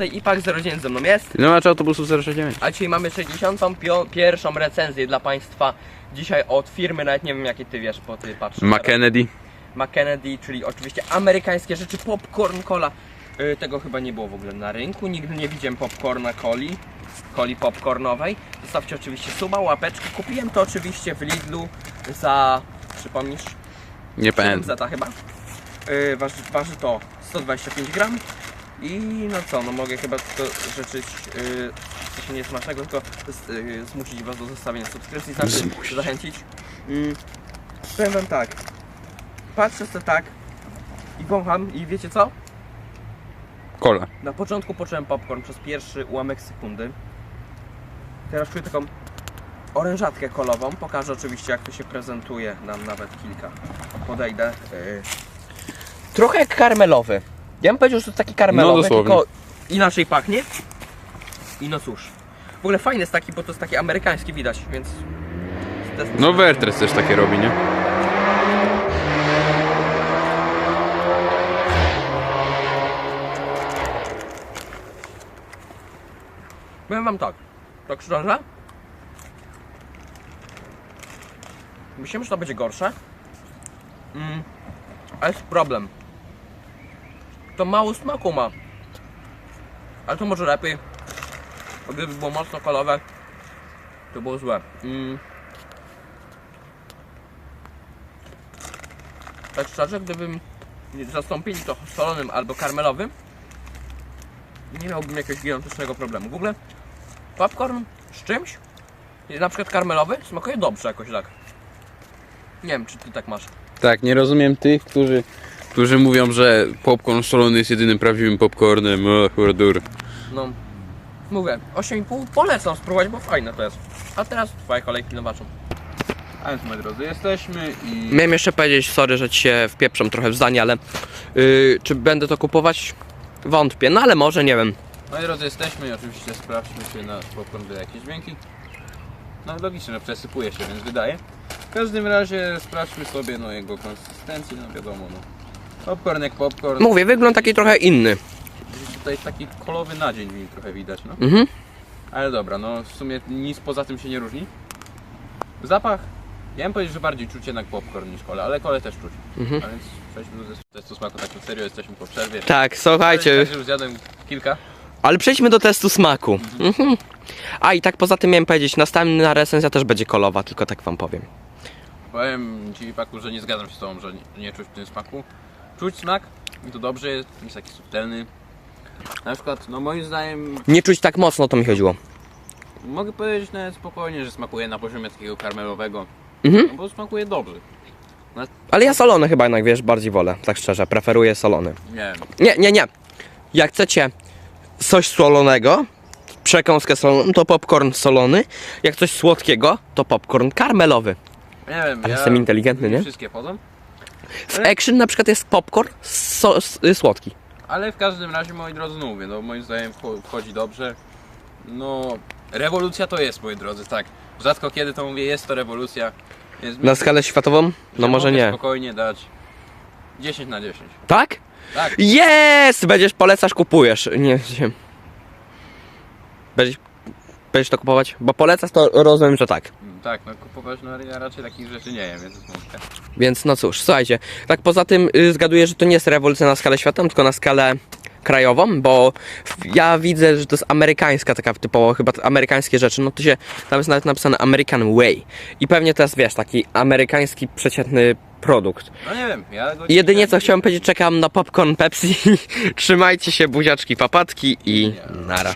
16 i pak 09 ze mną jest. No macie autobusu 069. A dzisiaj mamy 61 recenzję dla Państwa. Dzisiaj od firmy, nawet nie wiem jakie Ty wiesz, bo Ty patrzysz. McKennedy. McKennedy, czyli oczywiście amerykańskie rzeczy, popcorn cola. Y, tego chyba nie było w ogóle na rynku, nigdy nie widziałem popcorna coli, coli popcornowej. Zostawcie oczywiście suba, łapeczki. Kupiłem to oczywiście w Lidlu za, przypomnisz, Nie 7 pamiętam. zeta chyba. Yy, waży, waży to 125 gram. I no co, no mogę chyba tylko życzyć, yy, w sensie nie smacznego, tylko z, yy, zmusić was do zostawienia subskrypcji, znaczy Zmusić. zachęcić. Yy, powiem wam tak, patrzę sobie tak i wącham i wiecie co? Kola. Na początku poczułem popcorn przez pierwszy ułamek sekundy. Teraz czuję taką orężatkę kolową. Pokażę oczywiście jak to się prezentuje. Nam nawet kilka. Podejdę. Yy. Trochę jak karmelowy. Ja bym powiedział, że to jest taki karmelowy, No, tylko inaczej pachnie. I no cóż. W ogóle fajny jest taki, bo to jest taki amerykański widać, więc... No Wertres też takie robi, nie? Powiem wam tak, tak szczerze. Myślałem, że to będzie gorsze. Mm, ale jest problem. To mało smaku ma. Ale to może lepiej. Bo Gdyby było mocno kolowe, to było złe. Mm. Tak szczerze, gdybym zastąpili to solonym albo karmelowym, nie miałbym jakiegoś gigantycznego problemu. W ogóle popcorn z czymś, na przykład karmelowy, smakuje dobrze jakoś tak. Nie wiem, czy ty tak masz. Tak, nie rozumiem tych, którzy, którzy mówią, że popcorn solony jest jedynym prawdziwym popcornem. O, hurdur. No, mówię, 8,5 polecam spróbować, bo fajne to jest. A teraz twoje kolejki zobaczą. A więc moi drodzy, jesteśmy i... Miałem jeszcze powiedzieć, sorry, że ci się wpieprzam trochę w zdanie, ale yy, czy będę to kupować? Wątpię, no ale może, nie wiem. Moi drodzy, jesteśmy i oczywiście sprawdźmy, czy na popcorn wyda jakieś dźwięki. No logicznie, no przesypuje się, więc wydaje. W każdym razie sprawdźmy sobie no jego konsystencję, no wiadomo no. Popcorn jak popcorn. Mówię, wygląd taki trochę inny. Tutaj taki kolowy nadzień mi trochę widać, no. Mhm. Ale dobra, no w sumie nic poza tym się nie różni. Zapach, ja bym powiedział, że bardziej czuć jednak popcorn niż kole, ale kole też czuć. Mhm. A więc przejdźmy do testu smaku, tak na serio, jesteśmy po przerwie. Tak, słuchajcie, Tak, już zjadłem kilka. ale przejdźmy do testu smaku. Mhm. A i tak poza tym miałem powiedzieć, następna recenzja też będzie kolowa, tylko tak wam powiem. Powiem Ci Paku, że nie zgadzam się z Tobą, że nie, nie czuć w tym smaku. Czuć smak i to dobrze jest, jest taki subtelny. Na przykład, no moim zdaniem, Nie czuć tak mocno, to mi chodziło. mogę powiedzieć nawet spokojnie, że smakuje na poziomie takiego karmelowego. Mhm. No bo smakuje dobrze. Ale ja solony chyba jednak, wiesz, bardziej wolę, tak szczerze, preferuję solony. Nie wiem. Nie, nie, nie. Jak chcecie coś solonego, przekąskę soloną, to popcorn solony. Jak coś słodkiego, to popcorn karmelowy. Nie wiem, Ale ja... jestem inteligentny, nie? Wszystkie wchodzą. W Action na przykład jest popcorn so, s- y, słodki. Ale w każdym razie, moi drodzy, no mówię, no moim zdaniem wcho- wchodzi dobrze. No, rewolucja to jest, moi drodzy, tak. Rzadko kiedy to mówię, jest to rewolucja. Więc Na myślę, skalę światową? że No może mogę nie. spokojnie dać 10 na 10. Tak? Tak. Jest! Będziesz polecasz, kupujesz. Nie wiem. Będziesz, będziesz to kupować? Bo polecasz to rozumiem, że tak. Tak, no kupować, no ja raczej takich rzeczy nie jem, więc smutne. Więc no cóż, słuchajcie. Tak poza tym y, zgaduję, że to nie jest rewolucja na skalę światową, tylko na skalę krajową, bo ja widzę, że to jest amerykańska taka typowo, chyba amerykańskie rzeczy, no to się, tam jest nawet napisane American Way. I pewnie jest, wiesz, taki amerykański przeciętny produkt. No nie wiem, ja go I Jedynie co nie chciałem powiedzieć, czekam na popcorn Pepsi. Trzymajcie się, buziaczki, papatki i Nie. nara.